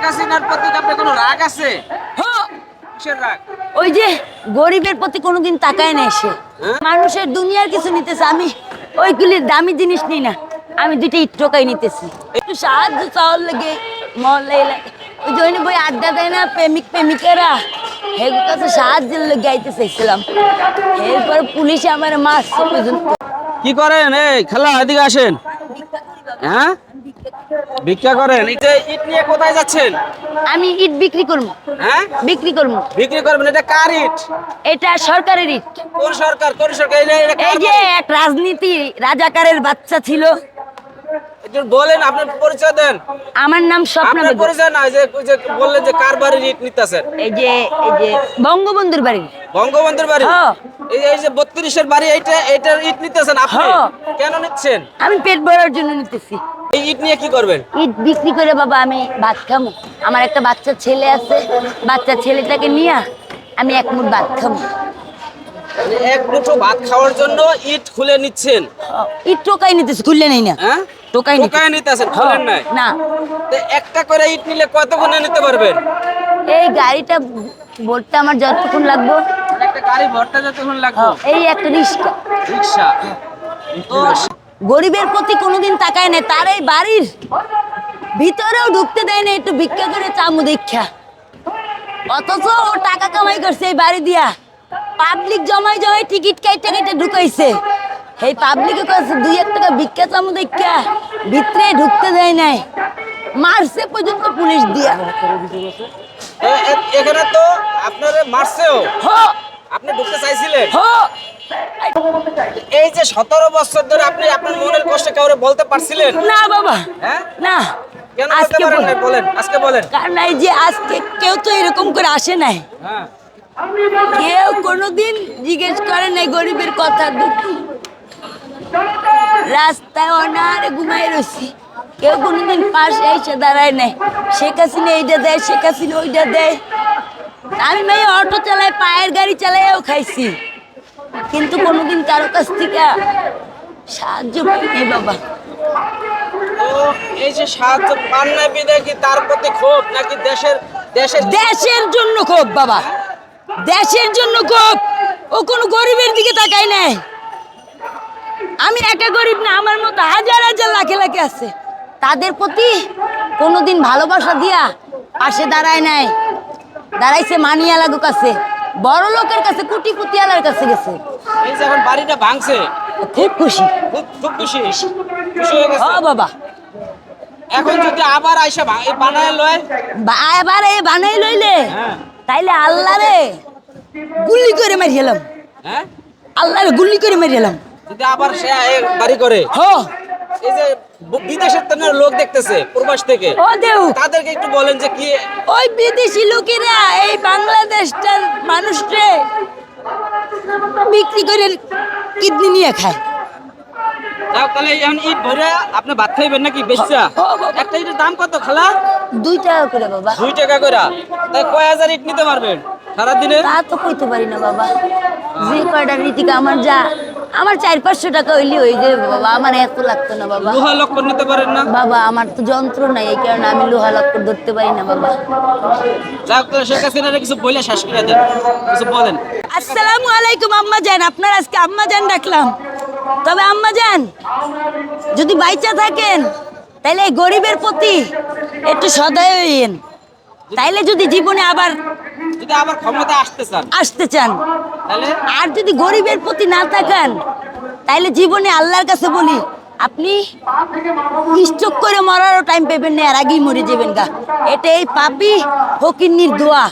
শেখ হাসিনার প্রতি আপনার কোনো রাগ আছে? হ্যাঁ, কিসের রাগ? ওই যে গরিবের প্রতি কোনোদিন তাকায় না সে হ্যাঁ? মানুষের দুনিয়ার কিছু নিতেছে আমি ওইগুলি দামি জিনিস নিই না। আমি দুইটা ইট টোকাই নিতেছি। একটু সাহায্য চাওয়ার লাগে মহল্লা এলাকা ওই জন্য বই আড্ডা দেয় না প্রেমিক প্রেমিকেরা এগুলোর কাছে সাহায্যের লোক গাইতে চাইছিলাম। এরপর পুলিশে আমার মারছে পর্যন্ত। কি করেন? এই খেলা এদিকে আসেন। হ্যাঁ? ভিক্ষা করেন? এই যে ইট নিয়ে কোথায় যাচ্ছেন? আমি ইট বিক্রি করব। হ্যাঁ? বিক্রি করব। বিক্রি করবেন এটা কার ইট? এটা সরকারের ইট। কোন সরকার? কোন সরকার? এই যে এক রাজনীতি রাজাকারের বাচ্চা ছিল। একটু বলেন আপনার পরিচয় দেন। আমার নাম স্বপ্না বেগম। পরিচয় না যে যে বললেন যে কার বাড়ির ইট নিতেছেন? এই যে এই যে বঙ্গবন্ধুর বাড়ি। বঙ্গবন্ধুর বাড়ি? হ্যাঁ। এই এই যে বত্রিশের বাড়ি এইটা এইটার ইট নিতেছেন আপনি। কেন নিচ্ছেন? আমি পেট ভরার জন্য নিতেছি। এই ইট নিয়ে কি করবেন? ইট বিক্রি করে বাবা আমি ভাত খামো। আমার একটা বাচ্চা ছেলে আছে বাচ্চা ছেলেটাকে নিয়ে আমি এক মুঠ ভাত খামো। মানে এক মুঠো ভাত খাওয়ার জন্য ইট খুলে নিচ্ছেন? ইট টোকাই নিতেছি খুললে নেই না। হ্যাঁ? টোকাই। টোকায় নিতেছেন খুলেন নাই? না। তো একটা করে ইট নিলে কতক্ষণে নিতে পারবেন? এই গাড়িটা ভরতে আমার যতক্ষণ লাগবো। একটা গাড়ি ভরতে যতক্ষণ লাগবে? এই একটা রিক্সা। রিক্সা। তো গরিবের প্রতি কোনোদিন তাকায় না তার এই বাড়ির ভিতরেও ঢুকতে দেয় না একটু ভিক্ষা করে চামু দীক্ষা। অথচ ও টাকা কামাই করছে এই বাড়ি দিয়া। পাবলিক জমাই জমাই টিকিট কাইটে কাইটে ঢুকাইছে। এই পাবলিকে কাছে দুই এক টাকা ভিক্ষা চামু দীক্ষা ভিতরে ঢুকতে দেয় নাই। মারছে পর্যন্ত পুলিশ দিয়া। এখানে তো আপনারে মারছেও। আপনি ঢুকতে চাইছিলেন। হো। এই যে সতেরো বছর ধরে আপনি আপনার মনের কষ্ট কাউরে বলতে পারছিলেন? না বাবা হ্যাঁ? না। কেন আজকে? বলেন আজকে বলেন। কারণ এই যে আজকে কেউ তো এরকম করে আসে নাই। হ্যাঁ। কেউ কোনোদিন জিজ্ঞেস করে নাই গরিবের কথা দুঃখী। রাস্তায় অনারে ঘুমাই রয়েছি। কেউ কোনোদিন পাশে এসে দাঁড়ায় নাই। শেখ হাসিনা এইটা দেয় শেখ হাসিনা ওইটা দেয়। আমি ভাই অটো চালাই পায়ের গাড়ি চালাইও খাইছি। কিন্তু কোনোদিন কারও কাছ থেকে সাহায্য পাইনি বাবা। এই যে সাহায্য পান নাই বিদায় কি তার প্রতি ক্ষোভ নাকি দেশের দেশের দেশের জন্য ক্ষোভ বাবা। দেশের জন্য ক্ষোভ। ও কোনো গরিবের দিকে তাকায় নাই। আমি একা গরিব না আমার মতো হাজার হাজার লাখে লাখে আছে। তাদের প্রতি কোনোদিন ভালোবাসা দিয়া পাশে দাঁড়ায় নাই। দাঁড়াইছে মানিয়ালাগো কাছে বড় লোকের কাছে কুটি পুতিয়ালার কাছে গেছে। এই যে এখন বাড়িটা ভাঙছে। খুব খুশি। খুব খুব খুশি। খুশি হয়ে গেছে। বাবা। এখন যদি আবার আইসা এই বানায় লয়? বা- এবার এ বানাই লইলে? হ্যাঁ। তাইলে আল্লাহ রে গুলি করে মারি গেলাম হ্যাঁ? আল্লাহ রে গুলি করে মারি গেলাম যদি আবার সে বাড়ি করে? হ। এই যে বিদেশের লোক দেখতেছে প্রবাস থেকে। তাদেরকে একটু বলেন যে কি ওই বিদেশি লোকেরা এই বাংলাদেশটার মানুষরে বিক্রি করে কিডনি নিয়ে খায়। তাহলে এখন ইট ভরে আপনি ভাত খাইবেন নাকি বেশা একটা ইটের দাম কত খালা? দুই টাকা করে বাবা। দুই টাকা করে তাই কয় হাজার ইট নিতে পারবেন সারাদিনে? তা তো কইতে পারি না বাবা। যে কয়টা আমার যা আমার চার পাঁচশো টাকা হইলে হয়ে যাবে বাবা আমার এত লাগতো না বাবা। লোহা লক্ষ্য নিতে পারেন না? বাবা আমার তো যন্ত্র নাই এই কারণে আমি লোহা লক্কর ধরতে পারি না বাবা। শেখ হাসিনারে কিছু বলে শেষ করে দেন কিছু বলেন। আসসালামু আলাইকুম আম্মা জান আপনার আজকে আম্মা জান ডাকলাম। তবে আম্মা জান যদি বাইচা থাকেন তাহলে এই গরিবের প্রতি একটু সদয় হইয়েন। তাইলে যদি জীবনে আবার যদি আবার ক্ষমতা আসতে চান। আসতে চান তাহলে আর যদি গরিবের প্রতি না থাকেন তাইলে জীবনে আল্লাহর কাছে বলি আপনি স্ট্রোক করে মরারও টাইম পেবেন না আর আগেই মরে যাবেন গা। এটা এই পাপি ফকিন্নির দোয়া।